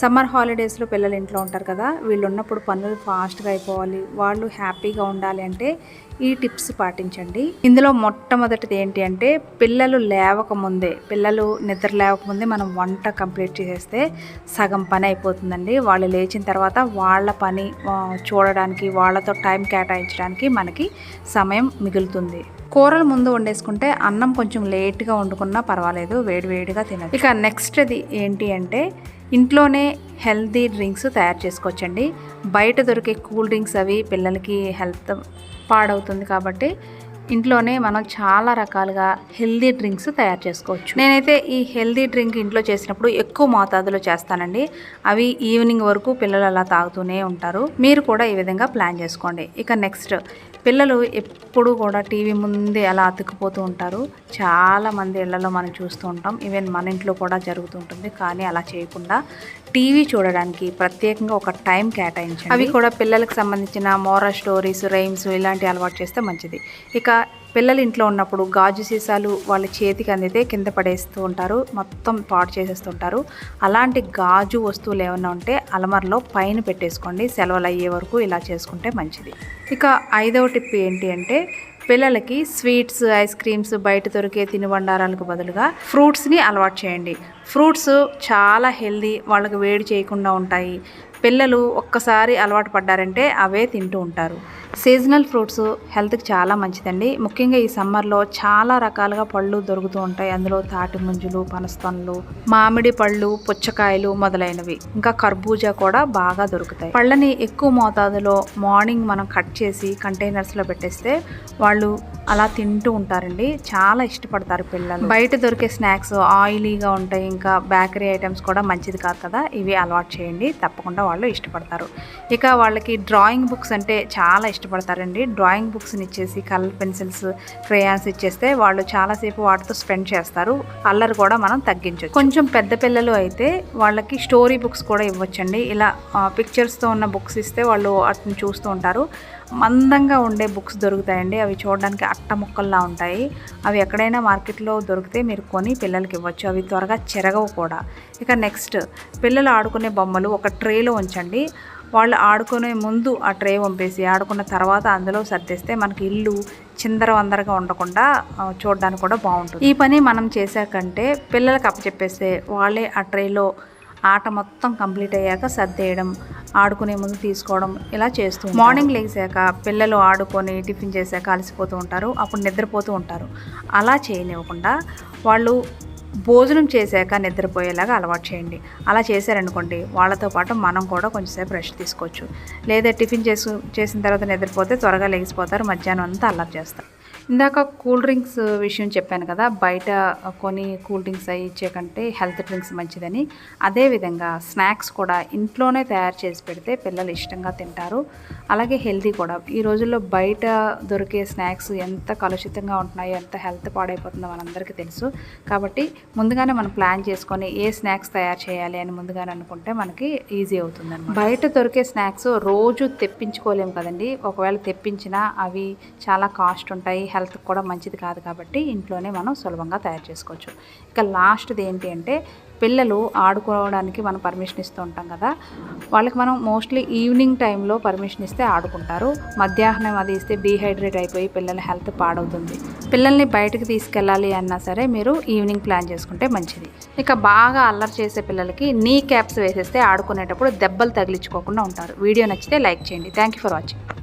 Summer హాలిడేస్లో పిల్లలు ఇంట్లో ఉంటారు కదా వీళ్ళు ఉన్నప్పుడు పనులు ఫాస్ట్గా అయిపోవాలి. వాళ్ళు హ్యాపీగా ఉండాలి అంటే ఈ టిప్స్ పాటించండి. ఇందులో మొట్టమొదటిది ఏంటి అంటే పిల్లలు లేవక ముందే పిల్లలు నిద్ర లేవక ముందే మనం వంట కంప్లీట్ చేసేస్తే సగం పని అయిపోతుందండి. వాళ్ళు లేచిన తర్వాత వాళ్ళ పని చూడడానికి వాళ్ళతో టైం కేటాయించడానికి మనకి సమయం మిగులుతుంది. కూరలు ముందు వండేసుకుంటే అన్నం కొంచెం లేట్గా వండుకున్నా పర్వాలేదు వేడివేడిగా తినదు ఇక నెక్స్ట్ అది ఏంటి అంటే ఇంట్లోనే హెల్తీ డ్రింక్స్ తయారు చేసుకోవచ్చండి. బయట దొరికే కూల్ డ్రింక్స్ అవి పిల్లలకి హెల్త్ పాడవుతుంది కాబట్టి ఇంట్లోనే మనం చాలా రకాలుగా హెల్దీ డ్రింక్స్ తయారు చేసుకోవచ్చు. నేనైతే ఈ హెల్దీ డ్రింక్ ఇంట్లో చేసినప్పుడు ఎక్కువ మోతాదులో చేస్తానండి. అవి ఈవినింగ్ వరకు పిల్లలు అలా తాగుతూనే ఉంటారు. మీరు కూడా ఈ విధంగా ప్లాన్ చేసుకోండి. ఇక నెక్స్ట్ పిల్లలు ఎప్పుడు కూడా టీవీ ముందే అలా అతుక్కుపోతూ ఉంటారు. చాలా మంది ఇళ్ళలో మనం చూస్తూ ఉంటాం. ఈవెన్ మన ఇంట్లో కూడా జరుగుతూ ఉంటుంది. కానీ అలా చేయకుండా టీవీ చూడడానికి ప్రత్యేకంగా ఒక టైం కేటాయించండి. అవి కూడా పిల్లలకు సంబంధించిన మోరల్ స్టోరీస్ రైమ్స్ ఇలాంటి అలవాటు చేస్తే మంచిది. ఇక పిల్లలు ఇంట్లో ఉన్నప్పుడు గాజు సీసాలు వాళ్ళ చేతికి అందితే కింద పడేస్తూ ఉంటారు మొత్తం పాడు చేసేస్తుంటారు అలాంటి గాజు వస్తువులు ఏమైనా ఉంటే అలమరలో పైన పెట్టేసుకోండి సెలవులు అయ్యే వరకు ఇలా చేసుకుంటే మంచిది. ఇక ఐదవ టిప్ ఏంటి అంటే పిల్లలకి స్వీట్స్ ఐస్ క్రీమ్స్ బయట దొరికే తినుబండారాలకు బదులుగా ఫ్రూట్స్ని అలవాటు చేయండి. ఫ్రూట్స్ చాలా హెల్దీ వాళ్ళకి వేడి చేయకుండా ఉంటాయి. పిల్లలు ఒక్కసారి అలవాటు పడ్డారంటే అవే తింటూ ఉంటారు. సీజనల్ ఫ్రూట్స్ హెల్త్కి చాలా మంచిదండి. ముఖ్యంగా ఈ సమ్మర్లో చాలా రకాలుగా పళ్ళు దొరుకుతూ ఉంటాయి. అందులో తాటి ముంజులు పనస్తన్లు మామిడి పళ్ళు పుచ్చకాయలు మొదలైనవి. ఇంకా కర్బూజా కూడా బాగా దొరుకుతాయి. పళ్ళని ఎక్కువ మోతాదులో మార్నింగ్ మనం కట్ చేసి కంటైనర్స్లో పెట్టేస్తే వాళ్ళు అలా తింటూ ఉంటారండి. చాలా ఇష్టపడతారు పిల్లలు. బయట దొరికే స్నాక్స్ ఆయిలీగా ఉంటాయి. ఇంకా బేకరీ ఐటమ్స్ కూడా మంచిది కాదు కదా. ఇవి అలవాటు చేయండి. తప్పకుండా వాళ్ళు ఇష్టపడతారు. ఇక వాళ్ళకి డ్రాయింగ్ బుక్స్ అంటే చాలా ఇష్టపడతారండి. డ్రాయింగ్ బుక్స్ని ఇచ్చేసి కలర్ పెన్సిల్స్ క్రేయాన్స్ ఇచ్చేస్తే వాళ్ళు చాలాసేపు వాటితో స్పెండ్ చేస్తారు. అల్లరి కూడా మనం తగ్గించవచ్చు కొంచెం పెద్ద పిల్లలు అయితే వాళ్ళకి స్టోరీ బుక్స్ కూడా ఇవ్వచ్చండి. ఇలా పిక్చర్స్తో ఉన్న బుక్స్ ఇస్తే వాళ్ళు వాటిని చూస్తూ ఉంటారు. మందంగా ఉండే బుక్స్ దొరుకుతాయండి. అవి చూడడానికి అట్ట ముక్కల్లా ఉంటాయి. అవి ఎక్కడైనా మార్కెట్లో దొరికితే మీరు కొని పిల్లలకి ఇవ్వచ్చు. అవి త్వరగా చెరగవు కూడా. ఇక నెక్స్ట్ పిల్లలు ఆడుకునే బొమ్మలు ఒక ట్రేలో ఉంచండి. వాళ్ళు ఆడుకునే ముందు ఆ ట్రే పంపేసి ఆడుకున్న తర్వాత అందులో సర్దేస్తే మనకి ఇల్లు చిందర వందరగా ఉండకుండా చూడడానికి కూడా బాగుంటుంది. ఈ పని మనం చేశాకంటే పిల్లలకు అప్పచెప్పేస్తే వాళ్ళే ఆ ట్రేలో ఆట మొత్తం కంప్లీట్ అయ్యాక సర్దేయడం ఆడుకునే ముందు తీసుకోవడం ఇలా చేస్తూ మార్నింగ్ లేచాక పిల్లలు ఆడుకొని టిఫిన్ చేశాక అలసిపోతూ ఉంటారు అప్పుడు నిద్రపోతూ ఉంటారు. అలా చేయనివ్వకుండా వాళ్ళు భోజనం చేశాక నిద్రపోయేలాగా అలవాటు చేయండి. అలా చేశారనుకోండి వాళ్ళతో పాటు మనం కూడా కొంచెంసేపు రెస్ట్ తీసుకోవచ్చు. లేదా టిఫిన్ చేసు చేసిన తర్వాత నిద్రపోతే త్వరగా లేచిపోతారు మధ్యాహ్నం అంతా అల్లరి చేస్తారు. ఇందాక కూల్ డ్రింక్స్ విషయం చెప్పాను కదా బయట కొని కూల్ డ్రింక్స్ అవి ఇచ్చే కంటే హెల్త్ డ్రింక్స్ మంచిదని. అదేవిధంగా స్నాక్స్ కూడా ఇంట్లోనే తయారు చేసి పెడితే పిల్లలు ఇష్టంగా తింటారు. అలాగే హెల్తీ కూడా. ఈ రోజుల్లో బయట దొరికే స్నాక్స్ ఎంత కలుషితంగా ఉంటున్నాయో ఎంత హెల్త్ పాడైపోతుందో మనందరికీ తెలుసు. కాబట్టి ముందుగానే మనం ప్లాన్ చేసుకొని ఏ స్నాక్స్ తయారు చేయాలి అని ముందుగానే అనుకుంటే మనకి ఈజీ అవుతుంది బయట దొరికే స్నాక్స్ రోజు తెప్పించుకోలేము కదండి. ఒకవేళ తెప్పించినా అవి చాలా కాస్ట్ ఉంటాయి హెల్త్ కూడా మంచిది కాదు కాబట్టి ఇంట్లోనే మనం సులభంగా తయారు చేసుకోవచ్చు. ఇక లాస్ట్ది ఏంటి అంటే పిల్లలు ఆడుకోవడానికి మనం పర్మిషన్ ఇస్తూ ఉంటాం కదా వాళ్ళకి మనం మోస్ట్లీ ఈవినింగ్ టైంలో పర్మిషన్ ఇస్తే ఆడుకుంటారు. మధ్యాహ్నం అది ఇస్తే డీహైడ్రేట్ అయిపోయి పిల్లల హెల్త్ పాడవుతుంది. పిల్లల్ని బయటకు తీసుకెళ్ళాలి అన్నా సరే మీరు ఈవినింగ్ ప్లాన్ చేసుకుంటే మంచిది. ఇక బాగా అల్లరి చేసే పిల్లలకి నీ క్యాప్స్ వేసేస్తే ఆడుకునేటప్పుడు దెబ్బలు తగిలించుకోకుండా ఉంటారు. వీడియో నచ్చితే లైక్ చేయండి. Thank you for watching